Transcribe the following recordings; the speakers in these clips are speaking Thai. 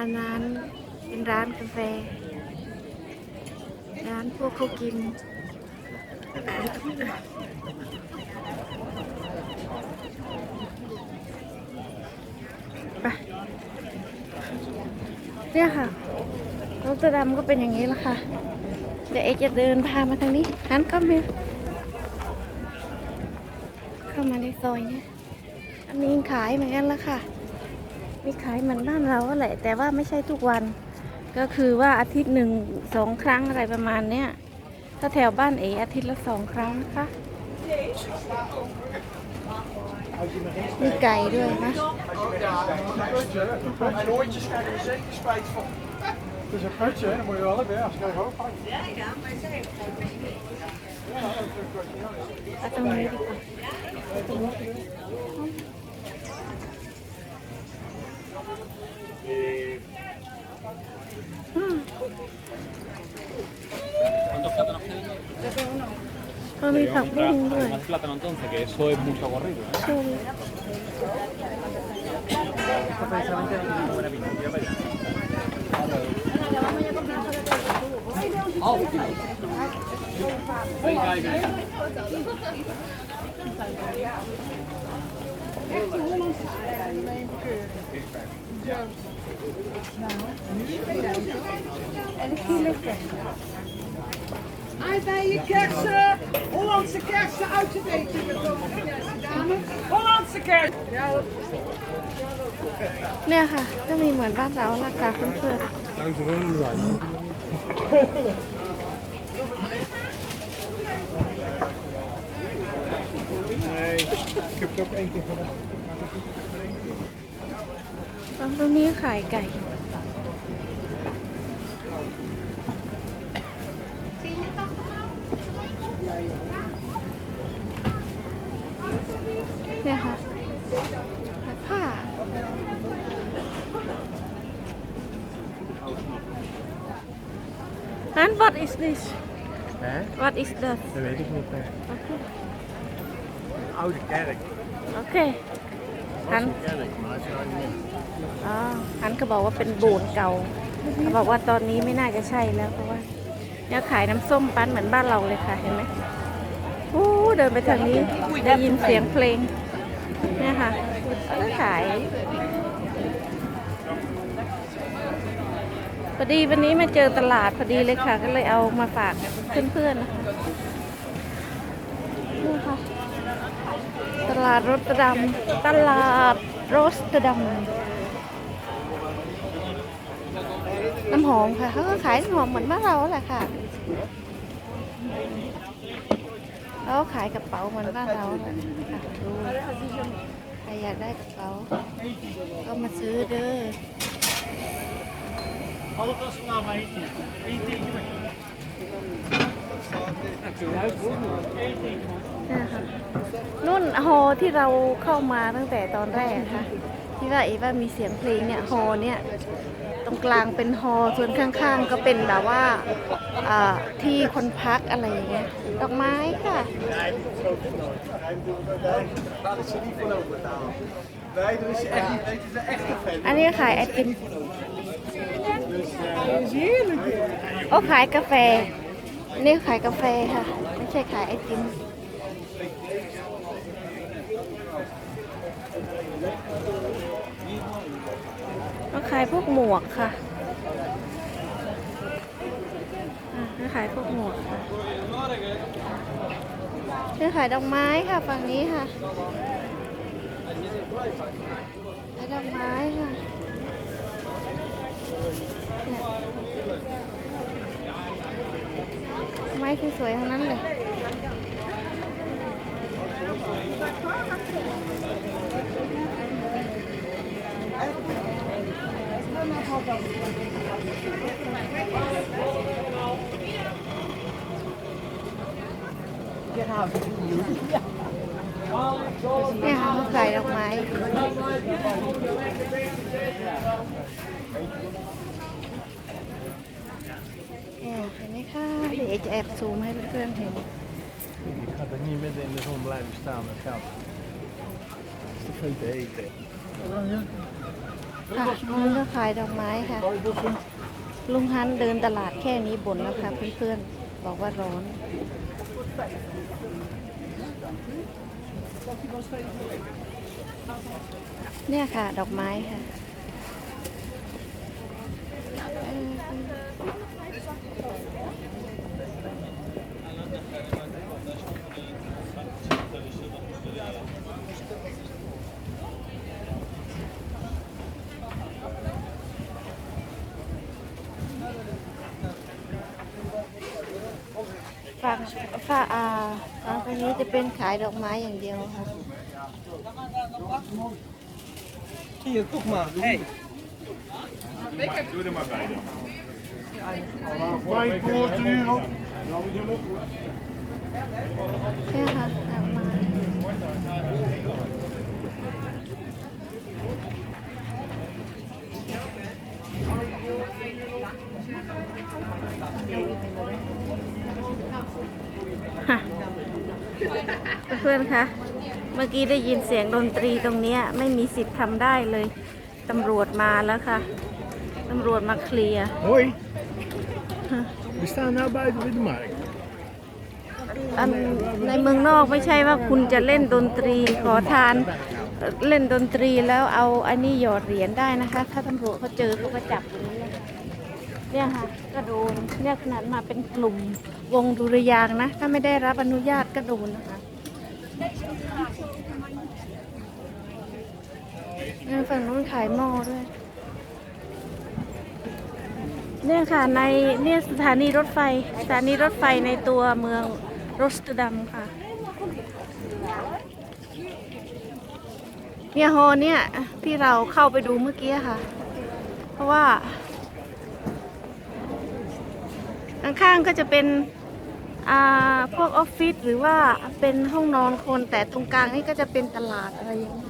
อันนั้นเป็นร้านกาแฟ ร้านพวกเขากิน ไป เนี่ยค่ะรถดำก็เป็นอย่างนี้ละค่ะ เดี๋ยวเอกจะเดินพามาทางนี้หันก็มีเข้ามาในซอยเนี่ยอันนี้ขายเหมือนกันละค่ะ มีขายเหมือนบ้านเราแหละ แต่ว่าไม่ใช่ทุกวัน ก็คือว่าอาทิตย์หนึ่งสองครั้งอะไรประมาณเนี้ยถ้าแถวบ้านเออาทิตย์ละสองครั้งนะคะมีไก่ด้วยนะ En ooitjes krijgen er zeker spijt van. Het is een putje, hè? dan moet je wel hebben. hè. Als je krijgt ook pijn. เอาตรงนี้ดีกว่าอืม ¿Cuántos plátanos tienen? ก็มีผักบุ้งด้วย Más plátano entonces, que eso es mucho corrido. ¿eh? ใช่ Esto precisamente no tiene buena pinta. Mira para allá. Venga, ahí, venga. ที่เล็ กกว่า Hij bij je kersen, Hollandse kersen uit te weten gekomen, dame. Hollandse kersen. Ja, เนี่ยค่ะก็มีเหมือนบ้านเราราคาเพื่อน Nee, ik heb het ook één keer gedaan. ๆตรงนี้ขายไก่ เนี่ยค่ะผ้า And what is this? Hè? What is that? Dat weet ik niet meer. Oude kerk. โอเคหัน Kerk, maar het is nou niet meer. อ๋อหันก็บอกว่าเป็นโบสถ์เก่าเขาบอกว่าตอนนี้ไม่น่าจะใช่แล้วเพราะว่าเนี่ยขายน้ำส้มปั้นเหมือนบ้านเราเลยค่ะเห็นไหมโอ้ เดินไปทางนี้ได้ยินเสียงเพลงเนี่ยค่ะก็ขายพอดีวันนี้มาเจอตลาดพอดีเลยค่ะ ก็เลยเอามาฝากเพื่อนๆนะคะนี่ค่ะตลาดรถดำตลาดโรสเตอร์ดัมน้ำหอมค่ะเขาก็ขายน้ำหอมเหมือนบ้านเราแหละค่ะ เขาขายกระเป๋าเหมือนบ้านเราแหละค่ะดูใครอยากได้กระเป๋า ก็มาซื้อเด้อนี่ยค่ะนุ่นฮที่เราเข้ามาตั้งแต่ตอนแรกค่ะที่ว่าเอว่ามีเสียงเพลงเนี่ยโฮเนี่ย ตรงกลางเป็นฮอส่วนข้างๆ ก็เป็นแบบว่าที่คนพักอะไรอย่างเงี้ยดอกไม้ค่ะอันนี้ขายไอติมโอ้ขายกาแฟ นี่ขายกาแฟค่ะ ไม่ใช่ขายไอติม ขายพวกหมวกค่ะอ่ขายพวกหมวกค่ะนี่ขายดอกไม้ค่ะฝั่งนี้ค่ะขายดอกไม้ค่ะเนี่ยไม้สวยๆทั้งนั้นเลย เนี่ยค่ะเขาขายดอกไม้เนี่ยเห็นไหมคะเดี๋ยวจะแอบซูมให้เพื่อนๆเห็น Ik ga er niet midden in de zon blijven staan, dat gaat. Dat is te veel te eten. ค่ะมันก็ขายดอกไม้ค่ะ ลุงฮันเดินตลาดแค่นี้บ่นแล้วค่ะเพื่อนๆ บอกว่าร้อน เนี่ยค่ะ ดอกไม้ค่ะ งฝั่งอ่าฝั่งตรงนี้จะเป็นขายดอกไม้อย่างเดียวค่ะ Hier, guck mal. Hey. Vijf brood nu op. เนี่ยค่ะดอกไม้ เพื่อนๆคะ เมื่อกี้ได้ยินเสียงดนตรีตรงเนี้ยไม่มีสิทธิ์ทำได้เลย ตำรวจมาแล้วค่ะ ตำรวจมาเคลียร์ Hoi. We staan nu buiten bij de markt. อันในเมืองนอกไม่ใช่ว่าคุณจะเล่นดนตรีขอทานเอ่อเล่นดนตรีแล้วเอาอันนี้หยอดเหรียญได้นะคะ ถ้าตำรวจเขาเจอเขาก็จับอย่างนี้เลยค่ะเนี่ยค่ะก็โดนเนี่ยขนาดมาเป็นกลุ่มวงดุริยางค์นะ ถ้าไม่ได้รับอนุญาตก็โดนนะคะ เนี่ยฝั่งนู้นขายหม้อด้วย เนี่ยค่ะในเนี่ยสถานีรถไฟ สถานีรถไฟในตัวเมืองโรสเตอร์ดัมค่ะ เนี่ยโฮเนี่ยที่เราเข้าไปดูเมื่อกี้ค่ะ เพราะว่าข้างๆก็จะเป็นอาพวกออฟฟิศหรือว่าเป็นห้องนอนคนแต่ตรงกลางนี่ก็จะเป็นตลาดอะไรอย่างเ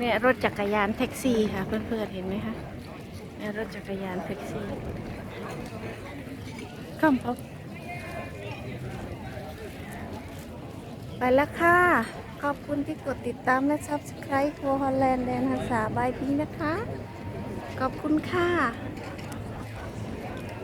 เนี่ยรถจักรยานแท็กซี่ค่ะ เพื่อนๆเห็นไหมคะเนี่ยรถจักรยานแท็กซี่ข้ามพบไปแล้วค่ะ ขอบคุณที่กดติดตามและ subscribe ทัวร์ฮอลแลนด์แดนภาษาบายพีนะคะ ขอบคุณค่ะ